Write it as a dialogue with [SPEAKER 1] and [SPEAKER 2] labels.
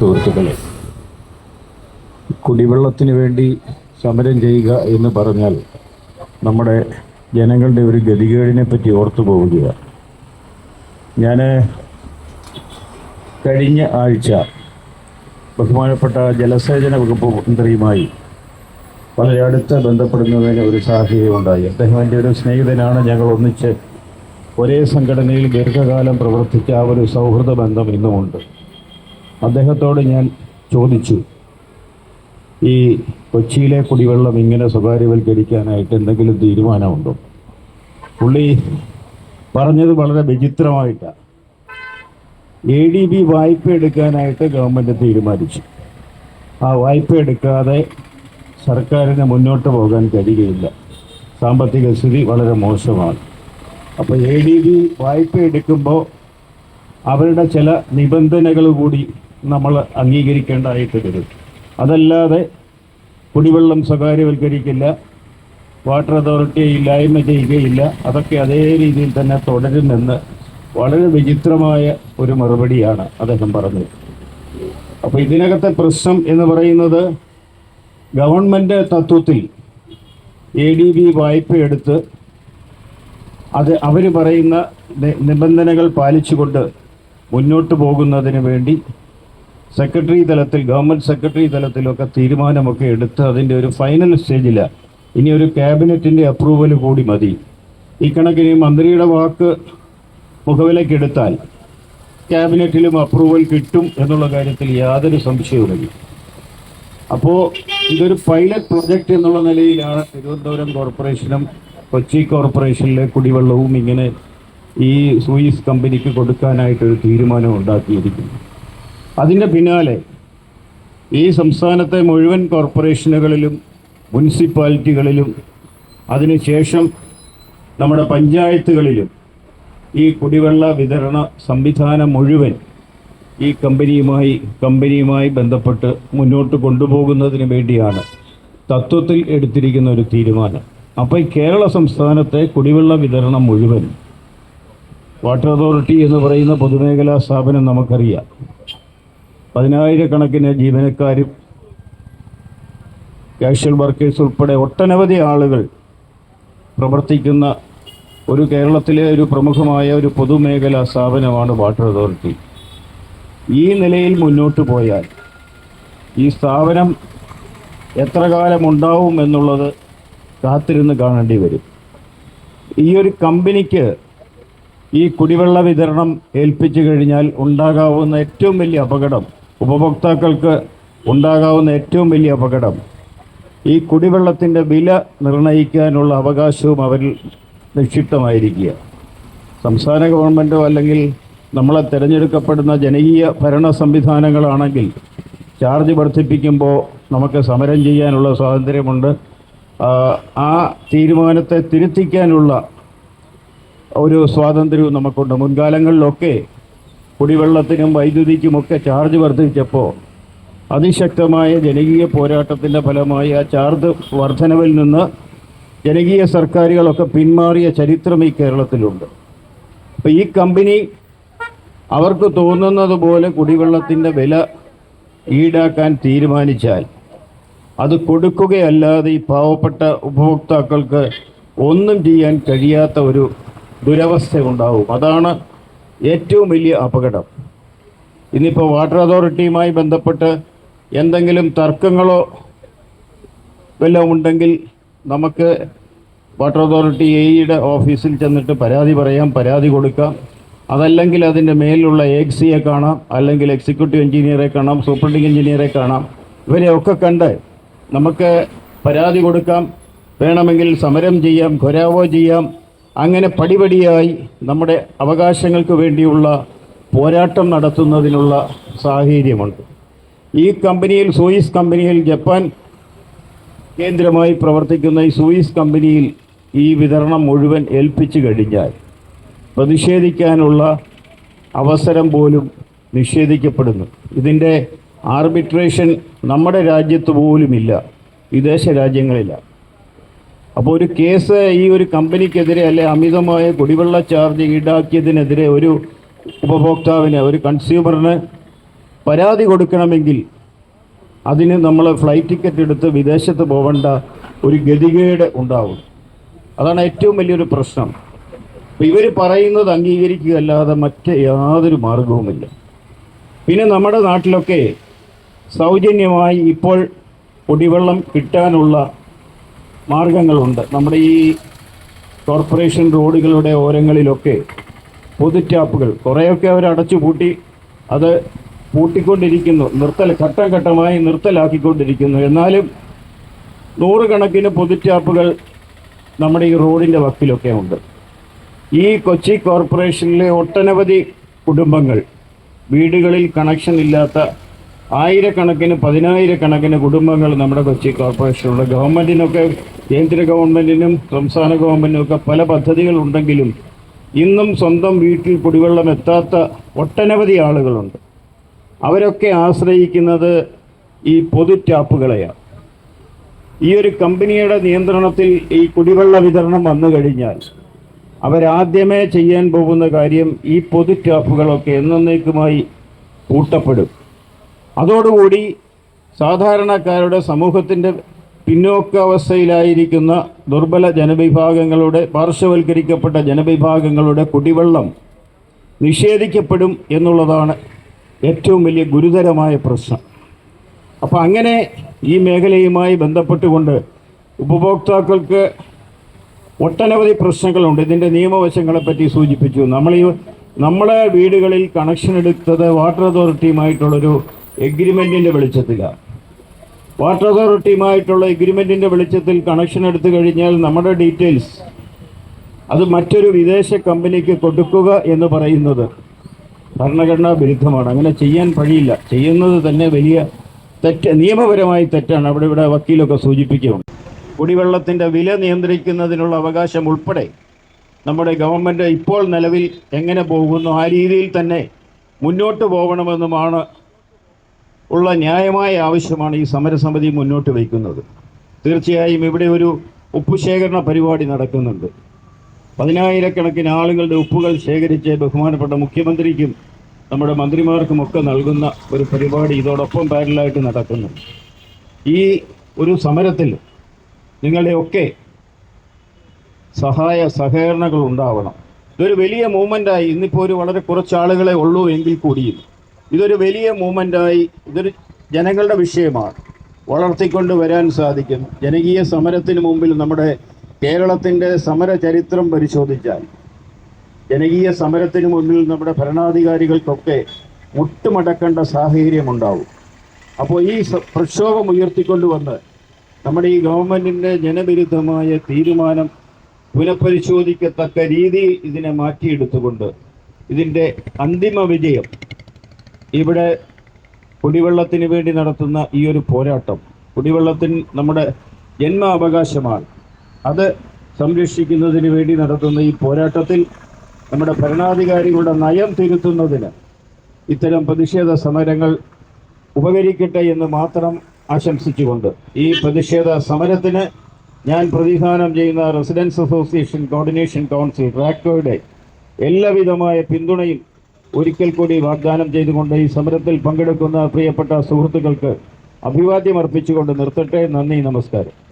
[SPEAKER 1] സുഹൃത്തുക്കളെ കുടിവെള്ളത്തിന് വേണ്ടി സമരം ചെയ്യുക എന്ന് പറഞ്ഞാൽ നമ്മുടെ ജനങ്ങളുടെ ഒരു ഗതികേടിനെ പറ്റി ഓർത്തു പോവുകയാണ് ഞാൻ കഴിഞ്ഞ ആഴ്ച ബഹുമാനപ്പെട്ട ജലസേചന വകുപ്പ് മന്ത്രിയുമായി വളരെ അടുത്ത് ബന്ധപ്പെടുന്നതിന് ഒരു സാഹചര്യം ഉണ്ടായി. അദ്ദേഹം എന്റെ ഒരു സ്നേഹിതനാണ്. ഞങ്ങൾ ഒന്നിച്ച് ഒരേ സംഘടനയിൽ ദീർഘകാലം പ്രവർത്തിച്ച ഒരു സൗഹൃദ ബന്ധം ഇന്നുമുണ്ട്. അദ്ദേഹത്തോട് ഞാൻ ചോദിച്ചു ഈ കൊച്ചിയിലെ കുടിവെള്ളം ഇങ്ങനെ സ്വകാര്യവൽക്കരിക്കാനായിട്ട് എന്തെങ്കിലും തീരുമാനമുണ്ടോ? പുള്ളി പറഞ്ഞത് വളരെ വിചിത്രമായിട്ടാണ് എ ഡി ബി വായ്പ എടുക്കാനായിട്ട് ഗവൺമെന്റ് തീരുമാനിച്ചു. ആ വായ്പ എടുക്കാതെ സർക്കാരിന് മുന്നോട്ട് പോകാൻ കഴിയുകയില്ല. സാമ്പത്തിക സ്ഥിതി വളരെ മോശമാണ്. അപ്പോൾ എ ഡി ബി വായ്പ എടുക്കുമ്പോൾ അവരുടെ ചില നിബന്ധനകൾ കൂടി നമ്മൾ അംഗീകരിക്കേണ്ടതായിട്ട് വരും. അതല്ലാതെ കുടിവെള്ളം സ്വകാര്യവൽക്കരിക്കില്ല വാട്ടർ അതോറിറ്റി ഇല്ലായ്മ ചെയ്യുകയില്ല അതൊക്കെ അതേ രീതിയിൽ തന്നെ തുടരുമെന്ന് വളരെ വിചിത്രമായ ഒരു മറുപടിയാണ് അദ്ദേഹം പറഞ്ഞത്. അപ്പോൾ ഇതിനകത്തെ പ്രശ്നം എന്ന് പറയുന്നത് ഗവൺമെന്റ് തത്വത്തിൽ എ ഡി ബി വായ്പ എടുത്ത് അത് അവർ പറയുന്ന നിബന്ധനകൾ പാലിച്ചുകൊണ്ട് മുന്നോട്ട് പോകുന്നതിന് വേണ്ടി സെക്രട്ടറി തലത്തിൽ ഗവൺമെന്റ് സെക്രട്ടറി തലത്തിലൊക്കെ തീരുമാനമൊക്കെ എടുത്ത് അതിന്റെ ഒരു ഫൈനൽ സ്റ്റേജിലാണ് ഇനി ഒരു ക്യാബിനറ്റിന്റെ അപ്രൂവൽ കൂടി മതി. ഈ കണക്കിന് മന്ത്രിയുടെ വാക്ക് മുഖവിലക്കെടുത്താൽ ക്യാബിനറ്റിലും അപ്രൂവൽ കിട്ടും എന്നുള്ള കാര്യത്തിൽ യാതൊരു സംശയവുമില്ല. അപ്പോൾ ഇതൊരു പൈലറ്റ് പ്രൊജക്റ്റ് എന്നുള്ള നിലയിലാണ് തിരുവനന്തപുരം കോർപ്പറേഷനും കൊച്ചി കോർപ്പറേഷനിലെ കുടിവെള്ളവും ഇങ്ങനെ ഈ സൂയിസ് കമ്പനിക്ക് കൊടുക്കാനായിട്ടൊരു തീരുമാനം ഉണ്ടാക്കിയിരിക്കുന്നു അതിന്റെ പിന്നാലെ ഈ സംസ്ഥാനത്തെ മുഴുവൻ കോർപ്പറേഷനുകളിലും മുനിസിപ്പാലിറ്റികളിലും അതിനുശേഷം നമ്മുടെ പഞ്ചായത്തുകളിലും ഈ കുടിവെള്ള വിതരണ സംവിധാനം മുഴുവൻ ഈ കമ്പനിയുമായി കമ്പനിയുമായി ബന്ധപ്പെട്ട് മുന്നോട്ട് കൊണ്ടുപോകുന്നതിന് വേണ്ടിയാണ് തത്വത്തിൽ എടുത്തിരിക്കുന്ന ഒരു തീരുമാനം. അപ്പോൾ കേരള സംസ്ഥാനത്തെ കുടിവെള്ള വിതരണം മുഴുവൻ വാട്ടർ അതോറിറ്റി എന്ന് പറയുന്ന പൊതുമേഖലാ സ്ഥാപനം നമുക്കറിയാം. പതിനായിരക്കണക്കിന് ജീവനക്കാരും കാഷ്വൽ വർക്കേഴ്സ് ഉൾപ്പെടെ ഒട്ടനവധി ആളുകൾ പ്രവർത്തിക്കുന്ന ഒരു കേരളത്തിലെ ഒരു പ്രമുഖമായ ഒരു പൊതുമേഖലാ സ്ഥാപനമാണ് വാട്ടർ അതോറിറ്റി. ഈ നിലയിൽ മുന്നോട്ട് പോയാൽ ഈ സ്ഥാപനം എത്ര കാലം ഉണ്ടാവും എന്നുള്ളത് കാത്തിരുന്ന് കാണേണ്ടി വരും. ഈ ഒരു കമ്പനിക്ക് ഈ കുടിവെള്ള വിതരണം ഏൽപ്പിച്ചു കഴിഞ്ഞാൽ ഉണ്ടാകാവുന്ന ഏറ്റവും വലിയ അപകടം ഉപഭോക്താക്കൾക്ക് ഉണ്ടാകാവുന്ന ഏറ്റവും വലിയ അപകടം ഈ കുടിവെള്ളത്തിന്റെ വില നിർണയിക്കാനുള്ള അവകാശവും അവരിൽ നിക്ഷിപ്തമായിരിക്കുക. സംസ്ഥാന ഗവൺമെന്റോ അല്ലെങ്കിൽ നമ്മളെ തിരഞ്ഞെടുക്കപ്പെടുന്ന ജനകീയ ഭരണ സംവിധാനങ്ങളാണെങ്കിൽ ചാർജ് വർദ്ധിപ്പിക്കുമ്പോൾ നമുക്ക് സമരം ചെയ്യാനുള്ള സ്വാതന്ത്ര്യമുണ്ട്. ആ, തീരുമാനത്തെ തിരുത്തിക്കാനുള്ള ഒരു സ്വാതന്ത്ര്യവും നമുക്കുണ്ട്. മുൻകാലങ്ങളിലൊക്കെ കുടിവെള്ളത്തിനും വൈദ്യുതിക്കുമൊക്കെ ചാർജ് വർദ്ധിച്ചപ്പോൾ അതിശക്തമായ ജനകീയ പോരാട്ടത്തിന്റെ ഫലമായി ആ ചാർജ് വർധനവിൽ നിന്ന് ജനകീയ സർക്കാരുകളൊക്കെ പിന്മാറിയ ചരിത്രം ഈ കേരളത്തിലുണ്ട്. അപ്പോൾ ഈ കമ്പനി അവർക്ക് തോന്നുന്നത് പോലെ കുടിവെള്ളത്തിന്റെ വില ഈടാക്കാൻ തീരുമാനിച്ചാൽ അത് കൊടുക്കുകയല്ലാതെ ഈ പാവപ്പെട്ട ഉപഭോക്താക്കൾക്ക് ഒന്നും ചെയ്യാൻ കഴിയാത്ത ഒരു ദുരവസ്ഥ ഉണ്ടാവും അതാണ് ഏറ്റവും വലിയ അപകടം. ഇന്നിപ്പോൾ വാട്ടർ അതോറിറ്റിയുമായി ബന്ധപ്പെട്ട് എന്തെങ്കിലും തർക്കങ്ങളോ വല്ലതും ഉണ്ടെങ്കിൽ നമുക്ക് വാട്ടർ അതോറിറ്റി എയുടെ ഓഫീസിൽ ചെന്നിട്ട് പരാതി പറയാം പരാതി കൊടുക്കാം. അതല്ലെങ്കിൽ അതിന്റെ മേലുള്ള എക്സിയെ കാണാം അല്ലെങ്കിൽ എക്സിക്യൂട്ടീവ് എഞ്ചിനീയറെ കാണാം സൂപ്രണ്ടിങ് എഞ്ചിനീയറെ കാണാം. ഇവരെയൊക്കെ കണ്ട് നമുക്ക് പരാതി കൊടുക്കാം. വേണമെങ്കിൽ സമരം ചെയ്യാം ഘൊരാവോ ചെയ്യാം. അങ്ങനെ പടിപടിയായി നമ്മുടെ അവകാശങ്ങൾക്ക് വേണ്ടിയുള്ള പോരാട്ടം നടത്തുന്നതിനുള്ള സാഹചര്യമുണ്ട്. ഈ കമ്പനിയിൽ സൂയിസ് കമ്പനിയിൽ ജപ്പാൻ കേന്ദ്രമായി പ്രവർത്തിക്കുന്ന ഈ സൂയിസ് കമ്പനിയിൽ ഈ വിതരണം മുഴുവൻ ഏൽപ്പിച്ചു കഴിഞ്ഞാൽ പ്രതിഷേധിക്കാനുള്ള അവസരം പോലും നിഷേധിക്കപ്പെടുന്നു. ഇതിന്റെ ആർബിട്രേഷൻ നമ്മുടെ രാജ്യത്ത് പോലുമില്ല വിദേശ രാജ്യങ്ങളില്ല. അപ്പോൾ ഒരു കേസ് ഈ ഒരു കമ്പനിക്കെതിരെ അല്ലെ അമിതമായ കുടിവെള്ള ചാർജ് ഈടാക്കിയതിനെതിരെ ഒരു ഉപഭോക്താവിന് ഒരു കൺസ്യൂമറിന് പരാതി കൊടുക്കണമെങ്കിൽ അതിന് നമ്മൾ ഫ്ലൈറ്റ് ടിക്കറ്റ് എടുത്ത് വിദേശത്ത് പോകേണ്ട ഒരു ഗതികേട് ഉണ്ടാവും. അതാണ് ഏറ്റവും വലിയൊരു പ്രശ്നം. അപ്പം ഇവർ പറയുന്നത് അംഗീകരിക്കുക അല്ലാതെ മറ്റ് യാതൊരു മാർഗവുമില്ല. പിന്നെ നമ്മുടെ നാട്ടിലൊക്കെ സൗജന്യമായി ഇപ്പോൾ കുടിവെള്ളം കിട്ടാനുള്ള മാർഗങ്ങളുണ്ട്. നമ്മുടെ ഈ കോർപ്പറേഷൻ റോഡുകളുടെ ഓരങ്ങളിലൊക്കെ പൊതു ടാപ്പുകൾ കുറേയൊക്കെ അവർ അടച്ചു പൂട്ടി അത് പൂട്ടിക്കൊണ്ടിരിക്കുന്നു. നിർത്തൽ ഘട്ടം ഘട്ടമായി നിർത്തലാക്കിക്കൊണ്ടിരിക്കുന്നു. എന്നാലും നൂറുകണക്കിന് പൊതു ടാപ്പുകൾ നമ്മുടെ ഈ റോഡിന്റെ വക്കിലൊക്കെ ഉണ്ട്. ഈ കൊച്ചി കോർപ്പറേഷനിലെ ഒട്ടനവധി കുടുംബങ്ങൾ വീടുകളിൽ കണക്ഷൻ ഇല്ലാത്ത ആയിരക്കണക്കിന് പതിനായിരക്കണക്കിന് കുടുംബങ്ങൾ നമ്മുടെ കൊച്ചി കോർപ്പറേഷനുള്ള ഗവൺമെന്റിനൊക്കെ കേന്ദ്ര ഗവൺമെന്റിനും സംസ്ഥാന ഗവൺമെന്റിനും ഒക്കെ പല പദ്ധതികൾ ഉണ്ടെങ്കിലും ഇന്നും സ്വന്തം വീട്ടിൽ കുടിവെള്ളം എത്താത്ത ഒട്ടനവധി ആളുകളുണ്ട്. അവരൊക്കെ ആശ്രയിക്കുന്നത് ഈ പൊതു ടാപ്പുകളെയാണ്. ഈ ഒരു കമ്പനിയുടെ നിയന്ത്രണത്തിൽ ഈ കുടിവെള്ള വിതരണം വന്നു കഴിഞ്ഞാൽ അവരാദ്യമേ ചെയ്യാൻ പോകുന്ന കാര്യം ഈ പൊതു ടാപ്പുകളൊക്കെ എന്നേക്കുമായി പൂട്ടപ്പെടും. അതോടുകൂടി സാധാരണക്കാരുടെ സമൂഹത്തിന്റെ പിന്നോക്കാവസ്ഥയിലായിരിക്കുന്ന ദുർബല ജനവിഭാഗങ്ങളുടെ പാർശ്വവൽക്കരിക്കപ്പെട്ട ജനവിഭാഗങ്ങളുടെ കുടിവെള്ളം നിഷേധിക്കപ്പെടും എന്നുള്ളതാണ് ഏറ്റവും വലിയ ഗുരുതരമായ പ്രശ്നം. അപ്പോൾ അങ്ങനെ ഈ മേഖലയുമായി ബന്ധപ്പെട്ടുകൊണ്ട് ഉപഭോക്താക്കൾക്ക് ഒട്ടനവധി പ്രശ്നങ്ങളുണ്ട്. ഇതിന്റെ നിയമവശങ്ങളെപ്പറ്റി സൂചിപ്പിച്ചു. നമ്മൾ ഈ നമ്മളെ വീടുകളിൽ കണക്ഷൻ എടുത്തത് വാട്ടർ അതോറിറ്റിയുമായിട്ടുള്ളൊരു എഗ്രിമെന്റിന്റെ വെളിച്ചത്തിലാണ് വാട്ടർ അതോറിറ്റിയുമായിട്ടുള്ള എഗ്രിമെന്റിന്റെ വെളിച്ചത്തിൽ കണക്ഷൻ എടുത്തു കഴിഞ്ഞാൽ നമ്മുടെ ഡീറ്റെയിൽസ് അത് മറ്റൊരു വിദേശ കമ്പനിക്ക് കൊടുക്കുക എന്ന് പറയുന്നത് ഭരണഘടനാ വിരുദ്ധമാണ്. അങ്ങനെ ചെയ്യാൻ കഴിയില്ല ചെയ്യുന്നത് തന്നെ വലിയ തെറ്റ് നിയമപരമായി തെറ്റാണ്. അവിടെ ഇവിടെ വക്കീലൊക്കെ സൂചിപ്പിക്കുകയുണ്ട് കുടിവെള്ളത്തിന്റെ വില നിയന്ത്രിക്കുന്നതിനുള്ള അവകാശം ഉൾപ്പെടെ നമ്മുടെ ഗവൺമെന്റ് ഇപ്പോൾ നിലവിൽ എങ്ങനെ പോകുന്നു? ആ രീതിയിൽ തന്നെ മുന്നോട്ട് പോകണമെന്നുമാണ് ഉള്ള ന്യായമായ ആവശ്യമാണ് ഈ സമരസമിതി മുന്നോട്ട് വയ്ക്കുന്നത്. തീർച്ചയായും ഇവിടെ ഒരു ഉപ്പുശേഖരണ പരിപാടി നടക്കുന്നുണ്ട്. പതിനായിരക്കണക്കിന് ആളുകളുടെ ഉപ്പുകൾ ശേഖരിച്ച് ബഹുമാനപ്പെട്ട മുഖ്യമന്ത്രിക്കും നമ്മുടെ മന്ത്രിമാർക്കും ഒക്കെ നൽകുന്ന ഒരു പരിപാടി ഇതോടൊപ്പം പാരലായിട്ട് നടക്കുന്നു ഈ ഒരു സമരത്തിൽ നിങ്ങളുടെയൊക്കെ സഹായ സഹകരണങ്ങൾ ഉണ്ടാവണം ഇതൊരു വലിയ മൂവ്മെന്റായി ഇന്നിപ്പോൾ ഒരു വളരെ കുറച്ച് ആളുകളെ ഉള്ളൂ എങ്കിൽ കൂടിയും. ഇതൊരു വലിയ മൂവ്മെന്റായി ഇതൊരു ജനങ്ങളുടെ വിഷയമാണ്. വളർത്തിക്കൊണ്ട് വരാൻ സാധിക്കും. ജനകീയ സമരത്തിന് മുമ്പിൽ നമ്മുടെ കേരളത്തിന്റെ സമര ചരിത്രം പരിശോധിച്ചാൽ ജനകീയ സമരത്തിന് മുന്നിൽ നമ്മുടെ ഭരണാധികാരികൾക്കൊക്കെ മുട്ടുമടക്കേണ്ട സാഹചര്യമുണ്ടാവും. അപ്പോൾ ഈ പ്രക്ഷോഭം ഉയർത്തിക്കൊണ്ടുവന്ന് നമ്മുടെ ഈ ഗവൺമെന്റിന്റെ ജനവിരുദ്ധമായ തീരുമാനം പുനഃപരിശോധിക്കത്തക്ക രീതിയിൽ ഇതിനെ മാറ്റിയെടുത്തുകൊണ്ട് ഇതിന്റെ അന്തിമ വിജയം ഇവിടെ കുടിവെള്ളത്തിന് വേണ്ടി നടത്തുന്ന ഈ ഒരു പോരാട്ടം കുടിവെള്ളത്തിന് നമ്മുടെ ജന്മാവകാശമാണ്. അത് സംരക്ഷിക്കുന്നതിന് വേണ്ടി നടത്തുന്ന ഈ പോരാട്ടത്തിൽ നമ്മുടെ ഭരണാധികാരികളുടെ നയം തിരുത്തുന്നതിന് ഇത്തരം പ്രതിഷേധ സമരങ്ങൾ ഉപകരിക്കട്ടെ എന്ന് മാത്രം ആശംസിച്ചുകൊണ്ട് ഈ പ്രതിഷേധ സമരത്തിന് ഞാൻ പ്രതിദാനം ചെയ്യുന്ന റെസിഡൻസ് അസോസിയേഷൻ കോർഡിനേഷൻ കൗൺസിൽ റാക്കോയുടെ എല്ലാവിധമായ പിന്തുണയും ഒരിക്കൽ കൂടി വാഗ്ദാനം ചെയ്തുകൊണ്ട് ഈ സമരത്തിൽ പങ്കെടുക്കുന്ന പ്രിയപ്പെട്ട സുഹൃത്തുക്കൾക്ക് അഭിവാദ്യം അർപ്പിച്ചുകൊണ്ട് നിർത്തട്ടെ. നന്ദി നമസ്കാരം.